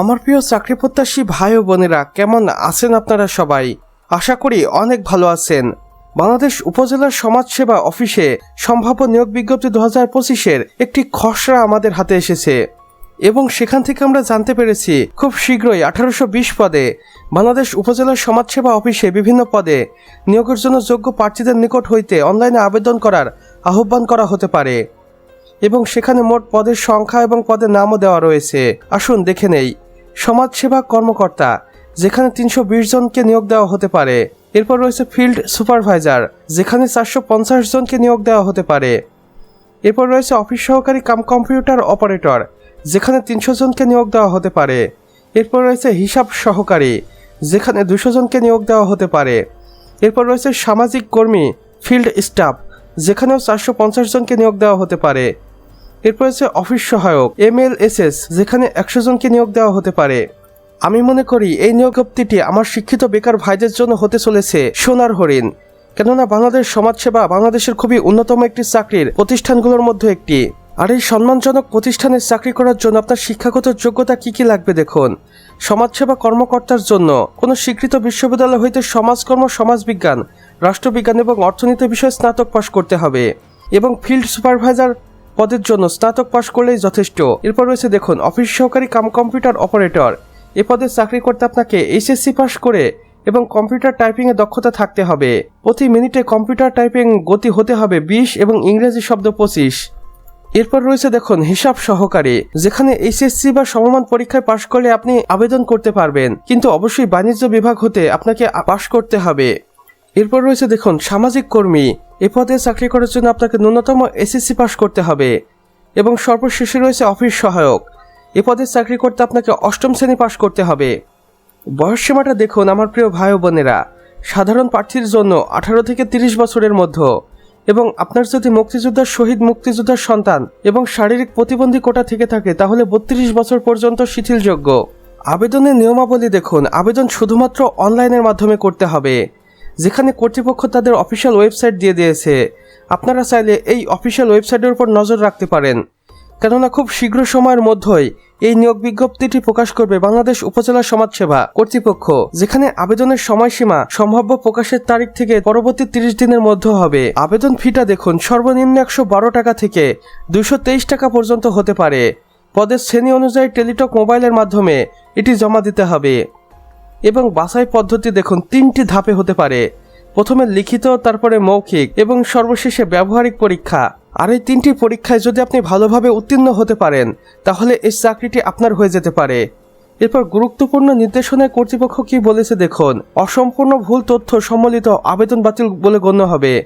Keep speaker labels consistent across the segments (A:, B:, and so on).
A: আমার প্রিয় চাকরি প্রত্যাশী ভাই ও বোনেরা, কেমন আছেন আপনারা সবাই? আশা করি অনেক ভালো আছেন। বাংলাদেশ উপজেলার সমাজসেবা অফিসে সম্ভাব্য নিয়োগ বিজ্ঞপ্তি দু হাজার পঁচিশের একটি খসড়া আমাদের হাতে এসেছে। এবং সেখান থেকে আমরা জানতে পেরেছি, খুব শীঘ্রই আঠারোশো বিশ পদে বাংলাদেশ উপজেলার সমাজসেবা অফিসে বিভিন্ন পদে নিয়োগের জন্য যোগ্য প্রার্থীদের নিকট হইতে অনলাইনে আবেদন করার আহ্বান করা হতে পারে। এবং সেখানে মোট পদের সংখ্যা এবং পদের নামও দেওয়া রয়েছে। আসুন দেখে নেই। সমাজসেবা কর্মকর্তা, যেখানে তিনশো বিশ জনকে নিয়োগ দেওয়া হতে পারে। এরপর রয়েছে ফিল্ড সুপারভাইজার, যেখানে চারশো পঞ্চাশ জনকে নিয়োগ দেওয়া হতে পারে। এরপর রয়েছে অফিস সহকারী কাম কম্পিউটার অপারেটর, যেখানে তিনশো জনকে নিয়োগ দেওয়া হতে পারে। এরপর রয়েছে হিসাব সহকারী, যেখানে দুশো জনকে নিয়োগ দেওয়া হতে পারে। এরপর রয়েছে সামাজিক কর্মী, ফিল্ড স্টাফ, যেখানেও চারশো পঞ্চাশ জনকে নিয়োগ দেওয়া হতে পারে। এরপর রয়েছে অফিস সহায়ক, এম এল, এস এস, যেখানে একশো জনকে নিয়োগ দেওয়া হতে পারে। আমি মনে করি এই নিয়োগপ্তিটি আমার শিক্ষিত বেকার ভাইদের জন্য হতে চলেছে, সোনার হরিণ। কেননা বাংলাদেশ সমাজসেবা বাংলাদেশের খুবই অন্যতম একটি চাকরির প্রতিষ্ঠানগুলোর মধ্যে একটি। আর এই সম্মানজনক প্রতিষ্ঠানে চাকরি করার জন্য আপনার শিক্ষাগত যোগ্যতা কি কি লাগবে দেখুন। সমাজসেবা কর্মকর্তার জন্য কোনো স্বীকৃত বিশ্ববিদ্যালয় হইতে সমাজকর্ম, সমাজবিজ্ঞান, রাষ্ট্রবিজ্ঞান এবং অর্থনীতি বিষয়ে স্নাতক পাশ করতে হবে। এবং ফিল্ড সুপারভাইজার পদের জন্য স্নাতক পাশ করলেই যথেষ্ট। এরপর রয়েছে দেখুন, অফিস সহকারী কাম কম্পিউটার অপারেটর। এ পদে চাকরি করতে আপনাকে এইচএসসি পাশ করে এবং কম্পিউটার টাইপিংয়ে দক্ষতা থাকতে হবে। প্রতি মিনিটে কম্পিউটার টাইপিং গতি হতে হবে বিশ এবং ইংরেজি শব্দ পঁচিশ। এরপর রয়েছে দেখুন, হিসাব সহকারী। যেখানে এইচএসসি বা সমমান পরীক্ষায় পাশ করলে আপনি আবেদন করতে পারবেন। কিন্তু অবশ্যই বাণিজ্য বিভাগ হতে আপনাকে পাশ করতে হবে। এরপর রয়েছে দেখুন, সামাজিক কর্মী। এ পদে চাকরি করার জন্য আপনাকে ন্যূনতম এসএসসি পাশ করতে হবে। এবং সর্বশেষে রয়েছে অফিস সহায়ক। এ পদে চাকরি করতে আপনাকে অষ্টম শ্রেণি পাশ করতে হবে। বয়স সীমাটা দেখুন, আমার প্রিয় ভাই বোনেরা। সাধারণ প্রার্থীর জন্য আঠারো থেকে তিরিশ বছরের মধ্যে। এবং আপনার যদি মুক্তিযোদ্ধার শহীদ মুক্তিযোদ্ধার সন্তান এবং শারীরিক প্রতিবন্ধী কোটা থেকে থাকে, তাহলে বত্রিশ বছর পর্যন্ত শিথিলযোগ্য। আবেদনের নিয়মাবলী দেখুন, আবেদন শুধুমাত্র অনলাইনের মাধ্যমে করতে হবে। যেখানে কর্তৃপক্ষ তাদের অফিসিয়াল ওয়েবসাইট দিয়ে দিয়েছে। আপনারা চাইলে এই অফিসিয়াল ওয়েবসাইটের উপর নজর রাখতে পারেন। কেননা খুব শীঘ্র সময়ের মধ্যেই এই নিয়োগ বিজ্ঞপ্তিটি প্রকাশ করবে বাংলাদেশ উপজেলা সমাজসেবা কর্তৃপক্ষ, যেখানে আবেদনের সময়সীমা সম্ভাব্য প্রকাশের তারিখ থেকে পরবর্তী তিরিশ দিনের মধ্যে হবে। আবেদন ফিটা দেখুন সর্বনিম্ন একশো বারো টাকা থেকে দুশো তেইশ টাকা পর্যন্ত হতে পারে। পদের শ্রেণি অনুযায়ী টেলিটক মোবাইলের মাধ্যমে এটি জমা দিতে হবে। এবং বাছাই পদ্ধতি দেখুন, তিনটি ধাপে হতে পারে। প্রথমে লিখিত, তারপরে মৌখিক এবং সর্বশেষে ব্যবহারিক পরীক্ষা। আর এই তিনটি পরীক্ষায় যদি আপনি ভালোভাবে উত্তীর্ণ হতে পারেন, তাহলে এই চাকরিটি আপনার হয়ে যেতে পারে। এরপর গুরুত্বপূর্ণ নির্দেশনায় কর্তৃপক্ষ কি বলেছে দেখুন, অসম্পূর্ণ ভুল তথ্য সম্বলিত আবেদন বাতিল বলে গণ্য হবে।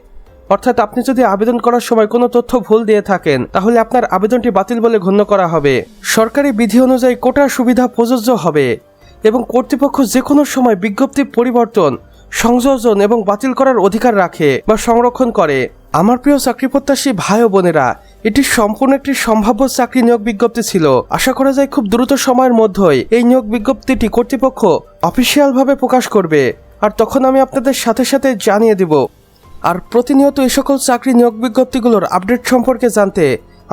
A: অর্থাৎ আপনি যদি আবেদন করার সময় কোনো তথ্য ভুল দিয়ে থাকেন, তাহলে আপনার আবেদনটি বাতিল বলে গণ্য করা হবে। সরকারি বিধি অনুযায়ী কোটার সুবিধা প্রযোজ্য হবে। এবং কর্তৃপক্ষ যে কোনো সময় বিজ্ঞপ্তি পরিবর্তন, সংযোজন এবং বাতিল করার অধিকার রাখে বা সংরক্ষণ করে। আমার প্রিয় চাকরি প্রত্যাশী ভাই ও বোনেরা, এটি সম্পূর্ণ একটি সম্ভাব্য চাকরি নিয়োগ বিজ্ঞপ্তি ছিল। আশা করা যায় খুব দ্রুত সময়ের মধ্যেই এই নিয়োগ বিজ্ঞপ্তিটি কর্তৃপক্ষ অফিসিয়ালভাবে প্রকাশ করবে। আর তখন আমি আপনাদের সাথে সাথে জানিয়ে দিব। আর প্রতিনিয়ত এই সকল চাকরি নিয়োগ বিজ্ঞপ্তিগুলোর আপডেট সম্পর্কে জানতে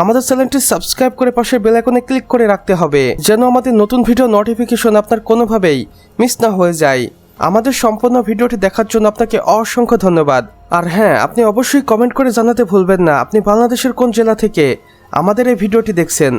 A: আমাদের চ্যানেলটি সাবস্ক্রাইব করে পাশে পাশের বেলাইকনে ক্লিক করে রাখতে হবে, যেন আমাদের নতুন ভিডিও নোটিফিকেশন আপনার কোনোভাবেই মিস না হয়ে যায়। আমাদের সম্পূর্ণ ভিডিওটি দেখার জন্য আপনাকে অসংখ্য ধন্যবাদ। আর হ্যাঁ আপনি অবশ্যই কমেন্ট করে জানাতে ভুলবেন না, আপনি বাংলাদেশের কোন জেলা থেকে আমাদের এই ভিডিওটি দেখছেন।